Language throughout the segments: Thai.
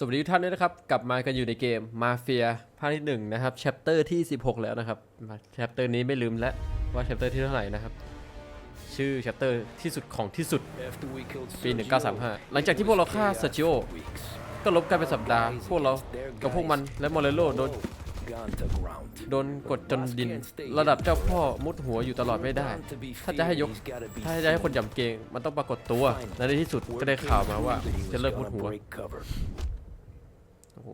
สวัสดีทุกท่านด้วยนะครับ กลับมากันอยู่ในเกมมาเฟียภาคที่หนึ่งนะครับแชปเตอร์ที่ 16 แล้วนะครับแชปเตอร์นี้ไม่ลืมแล้วว่าแชปเตอร์ที่เท่าไหร่นะครับ ชื่อแชปเตอร์ที่สุดของที่สุดปี 1935 หลังจากที่พวกเราฆ่าเซอร์จิโอก็ลบกันเป็นสัปดาห์ พวกเรากับพวกมันและมอเรโลโดนโดนกดจนดินระดับเจ้าพ่อมุดหัวอยู่ตลอดไม่ได้ ถ้าจะให้ยก ถ้าจะให้คนยำเกง มันต้องปรากฏตัวและในที่สุดก็ได้ข่าวมาว่าจะเลิกมุดหัว โอ้โห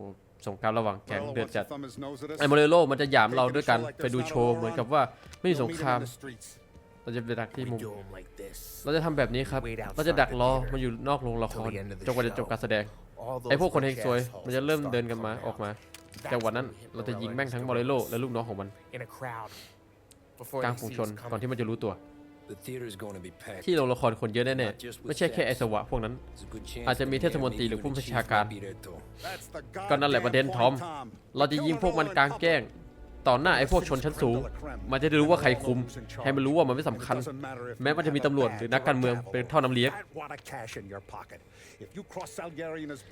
สงครามระหว่างแก๊งเดือดจัดไอ้โมเรโลมันจะหยามเราด้วยกันไปดูโชว์เหมือนกับว่าไม่มีสงครามเราจะไปดักที่มุม เราจะทำแบบนี้ครับ เราจะดักรอมันอยู่นอกโรงละครจนกว่าจะจบการแสดง ไอ้พวกคนเฮงซวย มันจะเริ่มเดินกันมาออกมาแต่วันนั้นเราจะยิงแม่งทั้งโมเรโลและลูกน้องของมัน in a crowd before กลาง they ฝูง see ชน us ก่อน coming. ที่มันจะรู้ตัว ที่ที่โรงละครคนเยอะแน่ๆไม่ใช่แค่ไอสวะพวกนั้น อาจจะมีเทศมนตรีหรือผู้บัญชาการ ก็นั่นแหละประเด็นทอม เราจะยิงพวกมันกลางแจ้งต่อหน้าไอ้พวกชนชั้นสูง มันจะได้รู้ว่าใครคุม ให้มันรู้ว่ามันไม่สำคัญ แม้มันจะมีตำรวจหรือนักการเมืองเป็นท่อน้ำเลี้ยง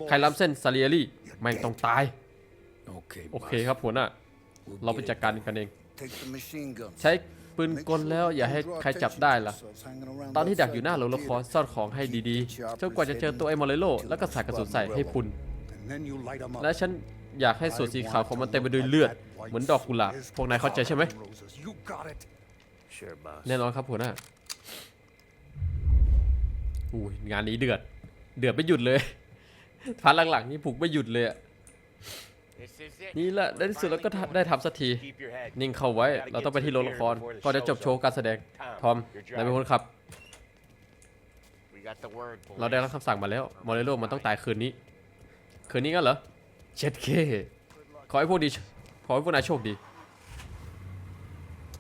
ใครล้ำเส้นซาเลียรี่แม่งต้องตาย โอเคครับหัวหน้า เราไปจัดการกันเอง ใช้ ปืนกลแล้วอย่าให้ใครจับได้ล่ะ ตอนที่ดักอยู่หน้าโรงละครซ่อนของให้ดีๆจนกว่าจะเจอตัวไอ้มอเรโลแล้วก็ใส่กระสุนใส่ให้พุนและฉันอยากให้ส่วนสีขาวของมันเต็มไปด้วยเลือด เหมือนดอกกุหลาบพวกนายเข้าใจใช่ไหมแน่นอนครับหัวหน้าอุ้ยงานนี้เดือด เดือดไม่หยุดเลยพาร์ทหลังๆนี่ผูกไม่หยุดเลยอะ นี่แหละในที่สุดแล้วก็ได้ทำสักที นิ่งเข้าไว้ เราต้องไปที่โรงละครก่อนจะจบโชว์การแสดง ทอมนายเป็นคนขับ เราได้รับคำสั่งมาแล้ว มอเรโลมันต้องตายคืนนี้ คืนนี้กันเหรอ เช็ดเค ขอให้พวกดี ขอให้พวกนายโชคดี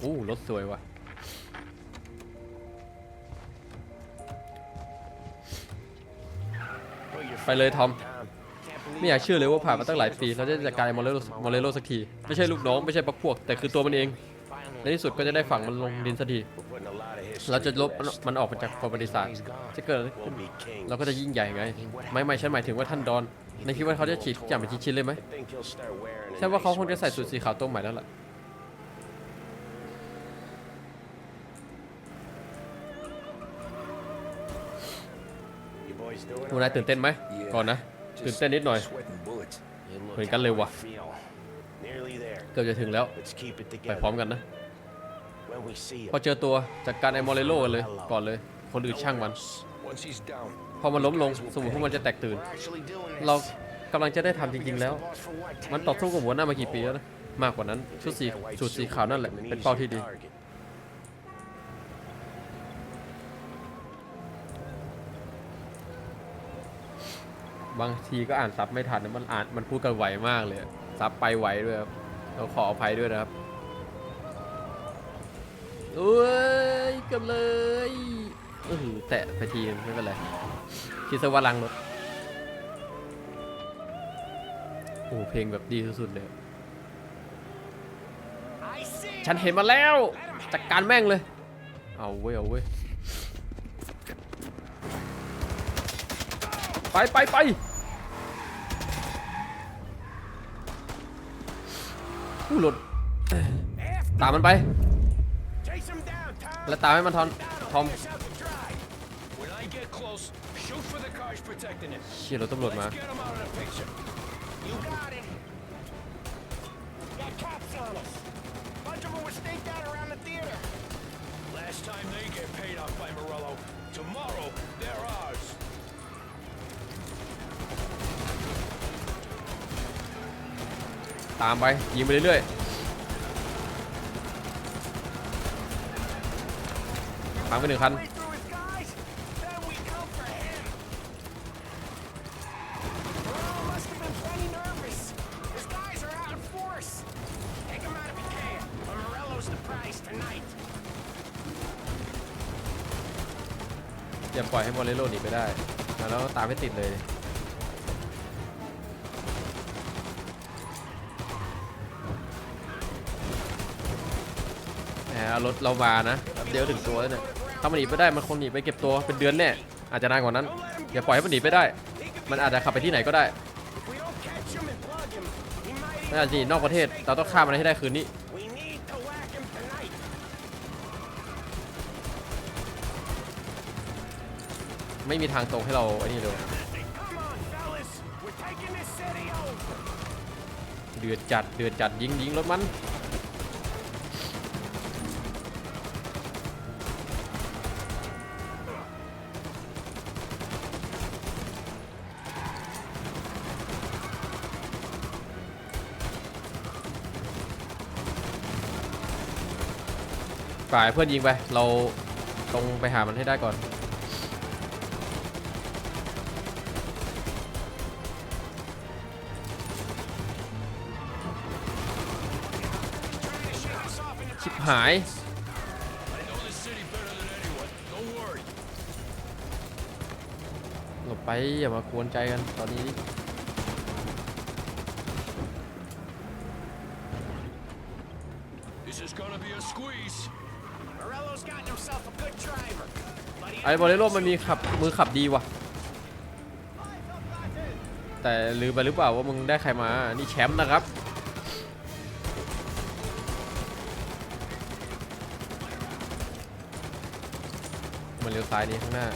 อู้รถสวยว่ะไปเลยทอม ไม่อยากเชื่อเลยว่าผ่านมาตั้งหลายปีเราจะจัดการมอเรโลมอเรโลสักที ไม่ใช่ลูกน้องไม่ใช่ปักพวก แต่คือตัวมันเอง ในที่สุดก็จะได้ฝังมันลงดินสักที เราจะลบมันออกมาจากประวัติศาสตร์จะเกิดอะไรขึ้นเราก็จะยิ่งใหญ่ไง ไม่ไม่ฉันหมายถึงว่าท่านดอนในคิดว่าเขาจะฉีดทุกอย่างเป็นชิ้นๆเลยไหมใช่ว่าเขาคงจะใส่สูทสีขาวตัวใหม่แล้วล่ะคุณนายตื่นเต้นไหมก่อนนะ ตื่นเต้นนิดหน่อย เหมือนกันเลยว่ะเกือบจะถึงแล้ว ไปพร้อมกันนะ พอเจอตัวจัดการไอ้มอเรโลกันเลย ก่อนเลย คนอื่นช่างมัน พอมันล้มลงสมุนพวกมันจะแตกตื่น เรากำลังจะได้ทำจริงๆแล้ว มันต่อสู้กับหัวหน้ามากี่ปีแล้วนะ มากกว่านั้นชุดสีชุดสีขาวนั่นแหละเป็นเป้าที่ดี บางทีก็อ่านซับไม่ทันนะมันอ่านมันพูดกันไวมากเลยซับไปไวด้วยครับเราขออภัยด้วยนะครับเอ้ยเกันเลยเออแตะไปทีไม่เป็นไรคิดซะว่าลังรถโอ้เพลงแบบดีสุดๆเลยฉันเห็นมาแล้วจัดการแม่งเลย เอาเว้ยเอาเว้ย ไปไปไปผู้หลุดตามมันไป Chase him down, Tom. แล้วตามให้มันทอนทอม Out to dry. When I get close, shoot for the cars protecting it. เชี่ยรถตำรวจมา ตามไปยิงไปเรื่อยๆพังไปหนึ่งคันอย่าปล่อยให้มอเรโลหนีไปได้ แล้วตามให้ติดเลย เอารถเรามานะแป๊บเดียวถึงตัวแล้วเนี่ยถ้ามันหนีไปได้มันคงหนีไปเก็บตัวเป็นเดือนแน่อาจจะนานกว่านั้นอย่าปล่อยให้มันหนีไปได้ มันอาจจะขับไปที่ไหนก็ได้ไม่อาจะหนีนอกประเทศเราต้องฆ่ามันให้ได้คืนนี้ไม่มีทางตรงให้เราไอ้นี่เลยเดือดจัด เดือดจัดยิงยิงรถมัน ฝ่ายเพื่อนยิงไป เราตรงไปหามันให้ได้ก่อน ชิบหาย หลบไปอย่ามากวนใจกันตอนนี้ ไอ้บอลเลโรมันมีขับมือขับดีว่ะ แต่ลืมไปหรือเปล่าว่ามึงได้ใครมา นี่แชมป์นะครับ มันเลี้ยวซ้ายนี้ข้างหน้า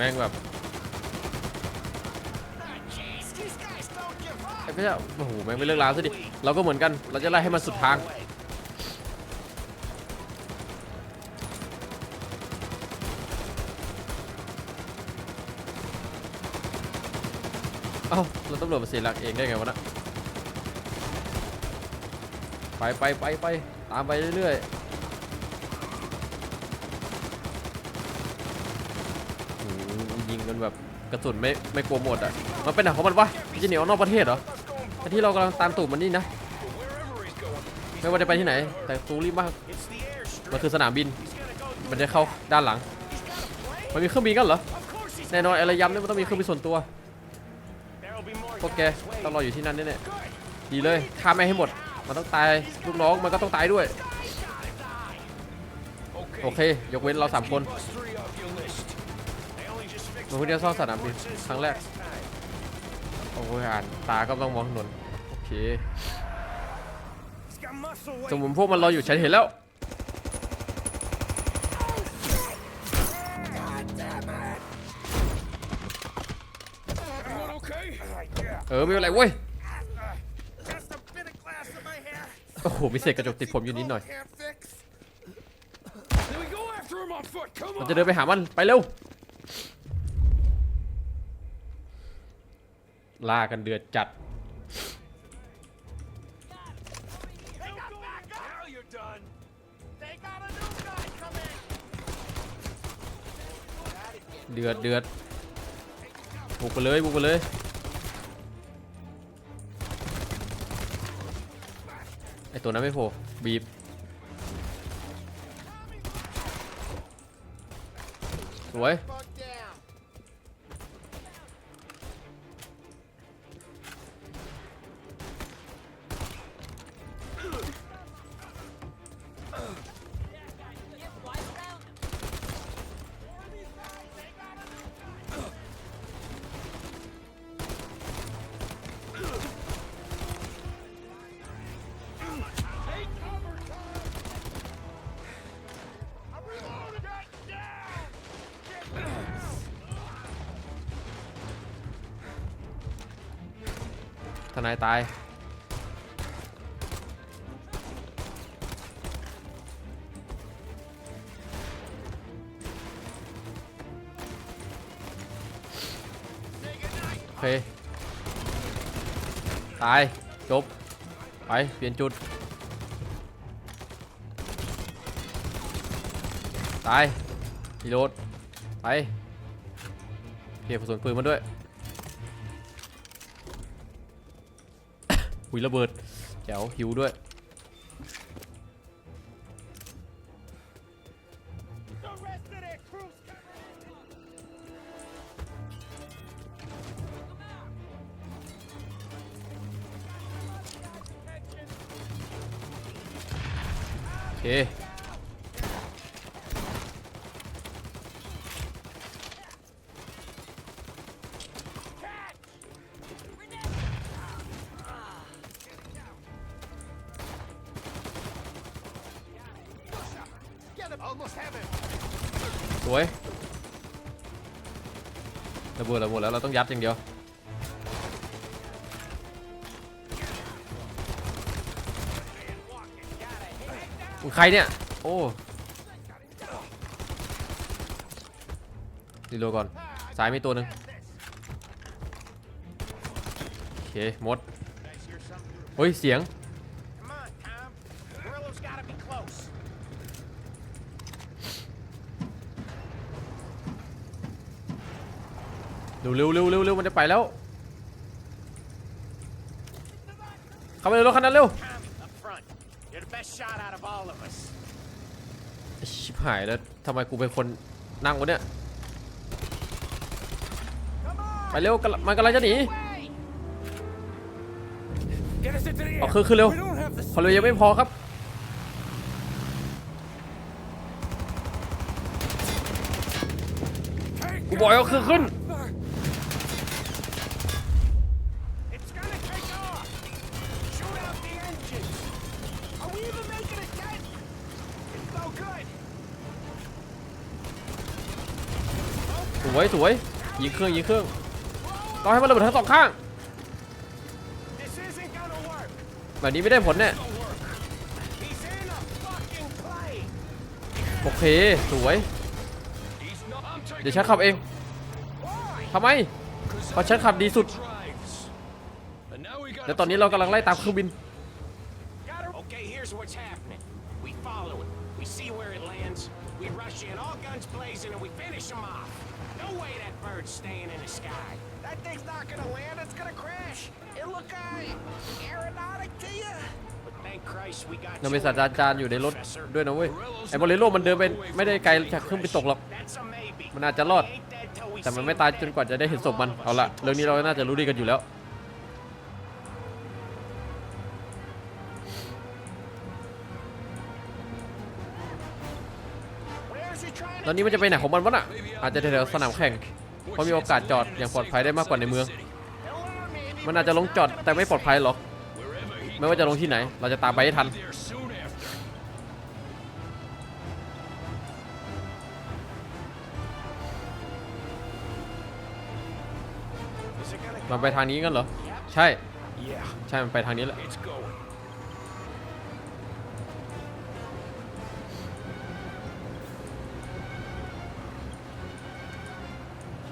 แม่งแบบ Jeez, these guys don't give up. ไอ้ไม่ใช่โอ้โหแม่งไม่เลิกล้าซะดิเราก็เหมือนกันเราจะไล่ให้มันสุดทางเอ้าเราตำรวจมาเสียหลักเองได้ไงวะนะไปไปไปไปตามไปเรื่อยๆโอ้โหยิงกันแบบกระสุนไม่ไม่กลัวหมดอะ มันเป็นหนังของมันวะมันจะหนีออกนอกประเทศเหรอแต่ที่เรากำลังตามตูดมันนี่นะ ไม่ว่าจะไปที่ไหน แต่ตูรีบมาก มันคือสนามบิน มันจะเข้าด้านหลัง มันมีเครื่องบินกันเหรอ แน่นอนอะไรย้ำเนี่ยมันต้องมีเครื่องบินส่วนตัว There'll be more พวกแกต้องรออยู่ที่นั่นแน่ๆดีเลยฆ่าไม่ให้หมด มันต้องตายลูกน้องมันก็ต้องตายด้วย โอเค ยกเว้นเราสามคน มันเพิ่งจะซ่อมสนามบินครั้งแรก โอ้ยอ่านตาก็ต้องมองถนนโอเคสมุนพวกมันรออยู่ฉันเห็นแล้ว เออไม่เป็นไรเว้ย โอ้โหมีเศษกระจกติดผมอยู่นิดหน่อย มันจะเดินไปหามัน ไปเร็ว ล่ากันเดือดจัด เดือดเดือดบุกไปเลยบุกไปเลยไอตัวนั้นไม่โผล่บีบสวย นายตาย โอเค ตาย จบ ไป เปลี่ยนจุด ตายรีโหลดไปเก็บกระสุนปืนมาด้วย หุยระเบิดแจ๋วหิวด้วย สวยระเบิดระเบิดแล้วเราต้องยัดอย่างเดียวใครเนี่ย โอ้ดีโลก่อนซ้ายมีตัวหนึ่งโอเค หมด เฮ้ย เสียง เร็วเร็วเร็วเร็วเร็วมันจะไปแล้ว เข้าไปในรถคันนั้นเร็ว Tom, up front. You're the best shot out of all of us. ชิบหายแล้วทำไมกูเป็นคนนั่งวะเนี่ย Come on! ไปเร็วกำลังมันกำลังจะหนี Way! Get us into the เอา air. คือคือเร็ว We don't have the พอเร็วยังไม่พอครับ tank. กูบอกให้เอาคือขึ้น วยสวยยิงเครื่องยิงเครื่องต้องให้มันระเบิดทั้งสองข้างแบบนี้ไม่ได้ผลแน่ He's in a fucking plane! โอเคสวย เดี๋ยวฉันขับเองทำไมเพราะฉันขับดีสุดและตอนนี้เรากำลังไล่ตามเครื่องบิน bird's staying in the sky. That thing's not gonna land. It's gonna crash. It look uh, aeronautic to you. But thank Christ we got เรามี you ศาสตราจารย์อยู่ในรถด้วยนะเว้ย ไอ้บอลเลโลมันเดินไปไม่ได้ไกลจากเครื่องบินตกหรอก That's a maybe. มันอาจจะรอด Ain't dead till we แต่มัน see ไม่ him ตาย dead. จนกว่าจะได้เห็นศพมัน เอาละเรื่องนี้เราน่าจะรู้ดีกันอยู่แล้ว Where's he trying ตอนนี้มันจะไปไหนของมันวะน่ะ อาจจะแถวๆสนามแข่ง เพราะมีโอกาสจอดอย่างปลอดภัยได้มากกว่าในเมือง มันอาจจะลงจอดแต่ไม่ปลอดภัยหรอก ไม่ว่าจะลงที่ไหน เราจะตามไปให้ทัน มันไปทางนี้กันเหรอ ใช่ ใช่ มันไปทางนี้แหละ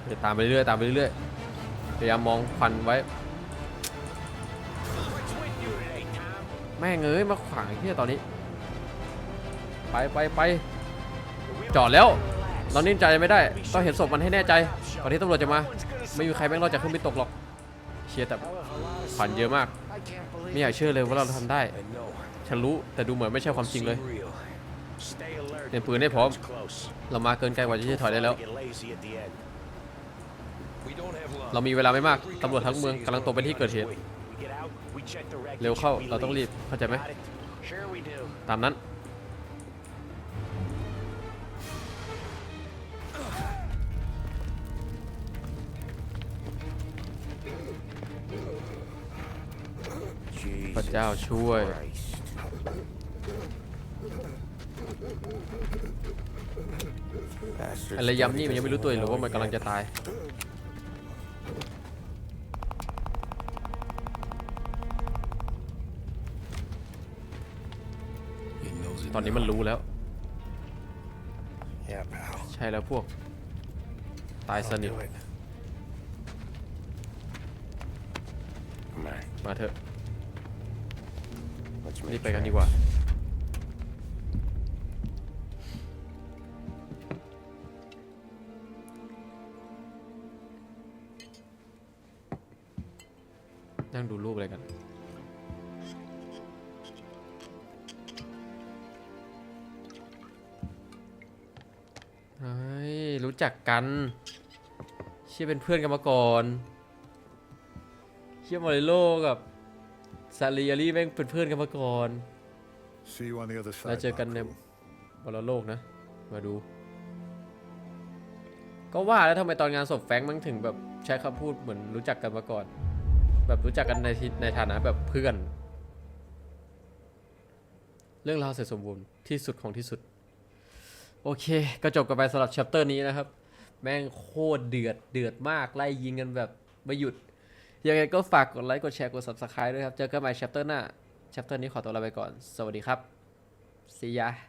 เดี๋ยวตามไปเรื่อยๆตามไปเรื่อยๆพยายามมองควันไว้ แม่งเอ้ยมาขวางไอ้เหี้ยตอนนี้ ไปไปไปจอดแล้ว เรานิ่งใจไม่ได้ ต้องเห็นศพมันให้แน่ใจก่อนที่ตำรวจจะมา ไม่มีใครแม่งรอดจากเครื่องบินตกหรอก เชียร์แต่ขวัญเยอะมาก ไม่อยากเชื่อเลยว่าเราทำได้ ฉันรู้แต่ดูเหมือนไม่ใช่ความจริงเลยเตรียมปืนให้พร้อม เรามาเกินไกลกว่าจะถอยได้แล้ว เรามีเวลาไม่มาก ตำรวจทั้งเมืองกำลังตรงไปที่เกิดเหตุ We get out, we check the wreckage, เร็วเข้า we เราต้องรีบ leave. เข้าใจไหม Got it? Sure we do. ตามนั้น พระเจ้าช่วยไอ้ระยำนี่มันยังไม่รู้ตัวอีกหรือว่ามันกำลังจะตาย He knows it ตอนนี้มันรู้แล้ว Yeah, pal. ใช่แล้วพวก ตายสนิท Come on, มาเถอะ let's รีบ make ไปกันดีกว่า นั่งดูรูปอะไรกัน เฮ้ย รู้จักกัน เชื่อเป็นเพื่อนกันมาก่อน เชื่อมาริโลกับซาริอารี่แม่งเป็นเพื่อนกันมาก่อน See you on the other แล้ว side. เจอกันใน Marco. บอลโลกนะ มาดู ก็ว่าแล้วทำไมตอนงานศพแฟรงค์มันถึงแบบใช้คำพูดเหมือนรู้จักกันมาก่อน แบบรู้จักกันในในฐานะแบบเพื่อน เรื่องราวเสร็จสมบูรณ์ที่สุดของที่สุด โอเค ก็จบกันไปสำหรับ c h a p t e r นี้นะครับ แม่งโคตรเดือดเดือดมากไล่ยิงกันแบบไม่หยุด ยังไงก็ฝากกดไลค์กดแชร์กด subscribe ด้วยครับ เจอกันใหม่ chapter หน้า chapter นี้ขอตัวลาไปก่อน สวัสดีครับ see ya